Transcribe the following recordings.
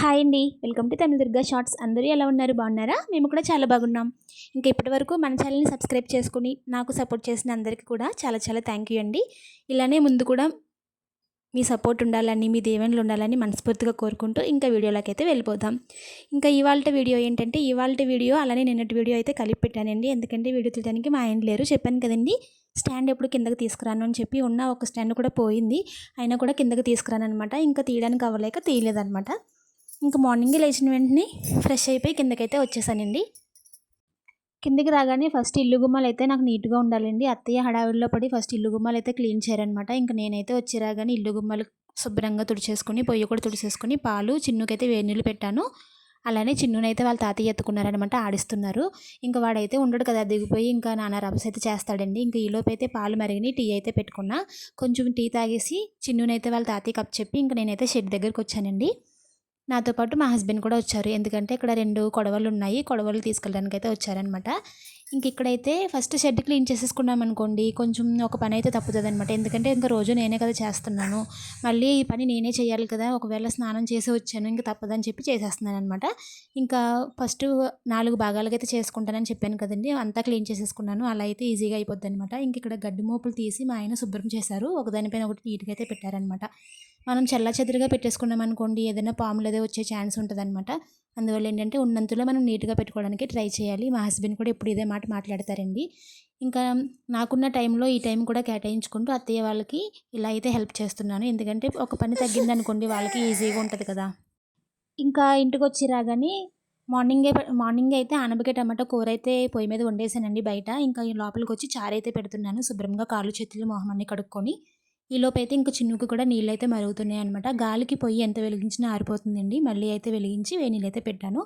Hi అండి. Welcome to Tamil Durga shorts. అందరూ ఎలా ఉన్నారు? బాగున్నారా? మేము కూడా చాలా బాగున్నాం. ఇంకా ఇప్పటి వరకు మన ఛానల్ని సబ్స్క్రైబ్ చేసుకుని నాకు సపోర్ట్ చేసిన అందరికీ కూడా చాలా చాలా థ్యాంక్ యూ అండి. ఇలానే ముందు కూడా మీ సపోర్ట్ ఉండాలని మీ దేవన్లు ఉండాలని మనస్ఫూర్తిగా కోరుకుంటూ ఇంకా వీడియోలోకి అయితే వెళ్ళిపోదాం. ఇంకా ఇవాళ వీడియో ఏంటంటే ఇవాళ వీడియో అలానే నిన్నటి వీడియో అయితే కలిపి పెట్టానండి. ఎందుకంటే వీడియో తీయడానికి మా ఆయన లేరు. చెప్పాను కదండి స్టాండ్ ఎప్పుడు కిందకి తీసుకురాను అని చెప్పి ఉన్న ఒక స్టాండ్ కూడా పోయింది. అయినా కూడా కిందకి తీసుకురాను అనమాట ఇంకా తీయడానికి అవ్వలేక తీయలేదనమాట ఇంకా మార్నింగ్ లేచిన వెంటనే ఫ్రెష్ అయిపోయి కిందకైతే వచ్చేసానండి. కిందికి రాగానే ఫస్ట్ ఇల్లు గుమ్మాలు అయితే నాకు నీట్గా ఉండాలండి. అత్తయ్య హడావిడిలో పడి ఫస్ట్ ఇల్లు గుమ్మాలు అయితే క్లీన్ చేయరనమాట ఇంకా నేనైతే వచ్చి రాగానే ఇల్లు గుమ్మాలు శుభ్రంగా తుడిచేసుకుని పొయ్యి కూడా తుడిచేసుకుని పాలు చిన్నుకైతే వేడి నీళ్ళు పెట్టాను. అలానే చిన్నునైతే వాళ్ళ తాతయ్య ఎత్తుకున్నారనమాట ఆడిస్తున్నారు. ఇంకా వాడైతే ఉండడు కదా దిగిపోయి ఇంకా నాన్న రబ్స్ అయితే చేస్తాడండి. ఇంకా ఈలోపు అయితే పాలు మరిగిని టీ అయితే పెట్టుకున్నా. కొంచెం టీ తాగేసి చిన్నునైతే వాళ్ళ తాతయ్య కప్ చెప్పి ఇంకా నేనైతే షెడ్ దగ్గరికి వచ్చానండి. నాతో పాటు మా హస్బెండ్ కూడా వచ్చారు. ఎందుకంటే ఇక్కడ రెండు కొడవలు ఉన్నాయి. కొడవలు తీసుకెళ్ళడానికి అయితే వచ్చారనమాట. ఇంక ఇక్కడైతే ఫస్ట్ షెడ్ క్లీన్ చేసేసుకున్నాం అనుకోండి. కొంచెం ఒక పని అయితే తప్పుతుంది అనమాట ఎందుకంటే ఇంకా రోజు నేనే కదా చేస్తున్నాను. మళ్ళీ ఈ పని నేనే చేయాలి కదా. ఒకవేళ స్నానం చేసి వచ్చాను ఇంకా తప్పదని చెప్పి చేసేస్తున్నాను అనమాట ఇంకా ఫస్ట్ నాలుగు భాగాలకైతే చేసుకుంటానని చెప్పాను కదండి. అంతా క్లీన్ చేసేసుకున్నాను. అలా అయితే ఈజీగా అయిపోద్ది అనమాట ఇంక ఇక్కడ గడ్డి మోపులు తీసి మా ఆయన శుభ్రం చేశారు. ఒకదానిపైన ఒకటి నీట్గా అయితే పెట్టారనమాట. మనం చెల్ల చెదిరిగా పెట్టేసుకున్నాం అనుకోండి ఏదైనా పాములు అదే వచ్చే ఛాన్స్ ఉంటుంది అనమాట అందువల్ల ఏంటంటే ఉన్నంతలో మనం నీట్గా పెట్టుకోవడానికి ట్రై చేయాలి. మా హస్బెండ్ కూడా ఎప్పుడు ఇదే మాట మాట్లాడతారండి. ఇంకా నాకున్న టైంలో ఈ టైం కూడా కేటాయించుకుంటూ అత్తయ్య వాళ్ళకి ఇలా అయితే హెల్ప్ చేస్తున్నాను. ఎందుకంటే ఒక పని తగ్గిందనుకోండి వాళ్ళకి ఈజీగా ఉంటుంది కదా. ఇంకా ఇంటికి వచ్చి రాగానే మార్నింగే మార్నింగ్ అయితే ఆనబకాయ టమాటో కూర అయితే పొయ్యి మీద వండేసానండి బయట. ఇంకా లోపలికి వచ్చి చారు అయితే పెడుతున్నాను. శుభ్రంగా కాళ్ళు చేతులు మొహం అన్ని కడుక్కొని ఈలోపు అయితే ఇంకా చిన్నుకు కూడా నీళ్ళు అయితే మరుగుతున్నాయి అనమాట గాలికి పొయ్యి ఎంత వెలిగించినా ఆరిపోతుందండి. మళ్ళీ అయితే వెలిగించి వేనీళ్ళు అయితే పెట్టాను.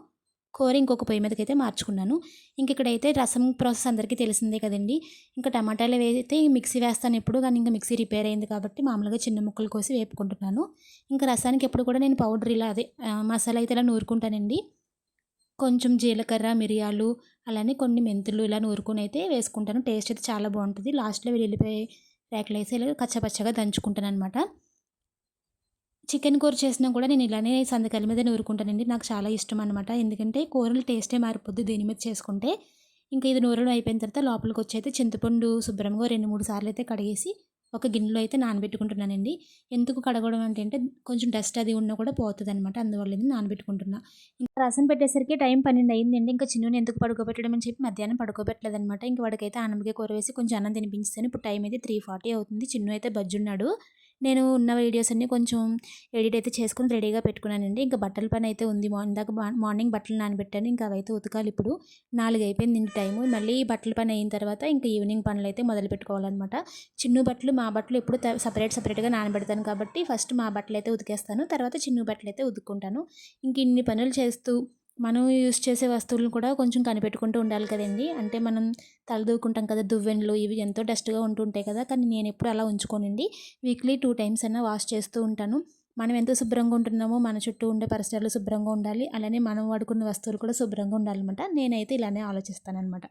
కూర ఇంకొక పొయ్యి మీదకి అయితే మార్చుకున్నాను. ఇంక ఇక్కడైతే రసం ప్రాసెస్ అందరికీ తెలిసిందే కదండి. ఇంకా టమాటాలు వేస్తే మిక్సీ వేస్తాను ఎప్పుడు కానీ ఇంకా మిక్సీ రిపేర్ అయింది కాబట్టి మామూలుగా చిన్న ముక్కలు కోసి వేపుకుంటున్నాను. ఇంకా రసానికి ఎప్పుడు కూడా నేను పౌడర్ ఇలా అదే మసాలా అయితే ఇలా నూరుకుంటానండి. కొంచెం జీలకర్ర మిరియాలు అలానే కొన్ని మెంతులు ఇలా నూరుకొని అయితే వేసుకుంటాను. టేస్ట్ అయితే చాలా బాగుంటుంది. లాస్ట్లో వెళ్ళిపోయి రేకులు వేసి ఇలా కచ్చపచ్చగా దంచుకుంటాను అనమాట చికెన్ కూర చేసినా కూడా నేను ఇలానే సందకాయల మీద నూరుకుంటానండి. నాకు చాలా ఇష్టం అనమాట ఎందుకంటే కూరలు టేస్టే మారిపోద్ది దీని మీద చేసుకుంటే. ఇంకా ఇది నూరడం అయిపోయిన తర్వాత లోపలికి వచ్చి అయితే చింతపండు శుభ్రంగా రెండు మూడు సార్లు అయితే కడిగేసి ఒక గిన్నెలో అయితే నానబెట్టుకుంటున్నానండి. ఎందుకు కడగడం అంటే అంటే కొంచెం డస్ట్ అది ఉన్నా కూడా పోతుంది అనమాట అందువల్ల ఇది నానబెట్టుకుంటున్నా. ఇంకా రసం పెట్టేసరికి టైం పన్నెండు అయిందండి. ఇంకా చిన్నని ఎందుకు పడుకోబెట్టడం అని చెప్పి మధ్యాహ్నం పడుకోబెట్టలేదు అనమాట ఇంకా వాడికైతే ఆనమకే కూర వేసి కొంచెం అన్నం తినిపించాను ఇప్పుడు టైం అయితే త్రీ ఫార్టీ అవుతుంది. చిన్ను అయితే బజ్జున్నాడు. నేను ఉన్న వీడియోస్ అన్నీ కొంచెం ఎడిట్ అయితే చేసుకుని రెడీగా పెట్టుకున్నానండి. ఇంకా బట్టల పని అయితే ఉంది. ఇందాక మార్నింగ్ బట్టలు నానబెట్టాను. ఇంకా అవైతే ఉతకాలి ఇప్పుడు. నాలుగు అయిపోయింది ఇంటి టైము. మళ్ళీ బట్టల పని అయిన తర్వాత ఇంకా ఈవినింగ్ పనులు అయితే మొదలు పెట్టుకోవాలన్నమాట. చిన్న బట్టలు మా బట్టలు ఎప్పుడు సపరేట్ సపరేట్గా నానబెడతాను కాబట్టి ఫస్ట్ మా బట్టలు అయితే ఉతికేస్తాను. తర్వాత చిన్న బట్టలు అయితే ఉతుక్కుంటాను. ఇంక ఇన్ని పనులు చేస్తూ మనం యూస్ చేసే వస్తువులను కూడా కొంచెం కనిపెట్టుకుంటూ ఉండాలి కదండి. అంటే మనం తలదూకుంటాం కదా దువ్వెనలు ఇవి ఎంతో డస్ట్గా ఉంటుంటాయి కదా. కానీ నేను ఎప్పుడు అలా ఉంచుకోనండి. వీక్లీ టూ టైమ్స్ అయినా వాష్ చేస్తూ ఉంటాను. మనం ఎంత శుభ్రంగా ఉంటున్నామో మన చుట్టూ ఉండే పరిసరాలు శుభ్రంగా ఉండాలి. అలానే మనం వాడుకున్న వస్తువులు కూడా శుభ్రంగా ఉండాలన్నమాట. నేనైతే ఇలానే ఆలోచిస్తానమాట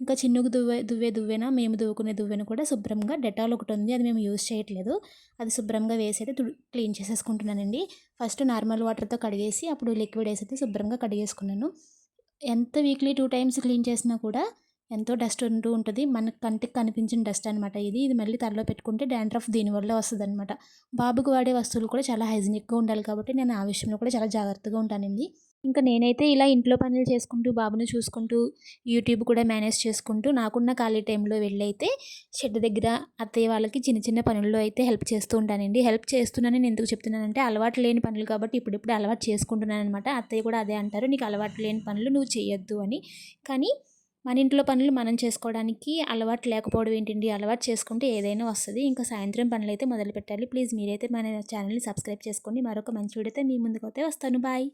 ఇంకా చిన్నుకు దువ్వే దువ్వే దువ్వెన మేము దువ్వుకునే దువ్వెన కూడా శుభ్రంగా డెటాల్ ఒకటి ఉంది. అది మేము యూజ్ చేయట్లేదు. అది శుభ్రంగా వేసి అయితే క్లీన్ చేసేసుకుంటున్నానండి. ఫస్ట్ నార్మల్ వాటర్తో కడిగేసి అప్పుడు లిక్విడ్ వేసి అయితే శుభ్రంగా కడిగేసుకున్నాను. ఎంత వీక్లీ టూ టైమ్స్ క్లీన్ చేసినా కూడా ఎంతో డస్ట్ ఉంటూ ఉంటుంది. మన కంటికి కనిపించిన డస్ట్ అనమాట ఇది. ఇది మళ్ళీ తలలో పెట్టుకుంటే డాండ్రఫ్ దీనివల్ల వస్తుంది అనమాట బాబుకు వాడే వస్తువులు కూడా చాలా హైజీనిక్గా ఉండాలి కాబట్టి నేను ఆ విషయంలో కూడా చాలా జాగ్రత్తగా ఉంటానండి. ఇంకా నేనైతే ఇలా ఇంట్లో పనులు చేసుకుంటూ బాబుని చూసుకుంటూ యూట్యూబ్ కూడా మేనేజ్ చేసుకుంటూ నాకున్న ఖాళీ టైంలో వెళ్ళైతే షెడ్ దగ్గర అత్తయ్య వాళ్ళకి చిన్న చిన్న పనుల్లో అయితే హెల్ప్ చేస్తూ ఉంటానండి. హెల్ప్ చేస్తున్నాను నేను ఎందుకు చెప్తున్నానంటే అలవాటు లేని పనులు కాబట్టి ఇప్పుడిప్పుడు అలవాటు చేసుకుంటున్నాను అనమాట అత్తయ్య కూడా అదే అంటారు. నీకు అలవాటు లేని పనులు నువ్వు చేయొద్దు అని. కానీ మన ఇంట్లో పనులు మనం చేసుకోవడానికి అలవాటు లేకపోవడం ఏంటండి? అలవాటు చేసుకుంటే ఏదైనా వస్తుంది. ఇంకా సాయంత్రం పనులు అయితే మొదలు పెట్టాలి ప్లీజ్ మీరైతే మన ఛానల్ని సబ్స్క్రైబ్ చేసుకోండి. మరొక మంచి వీడియోతో మీ ముందుకు అయితే వస్తాను. బాయ్.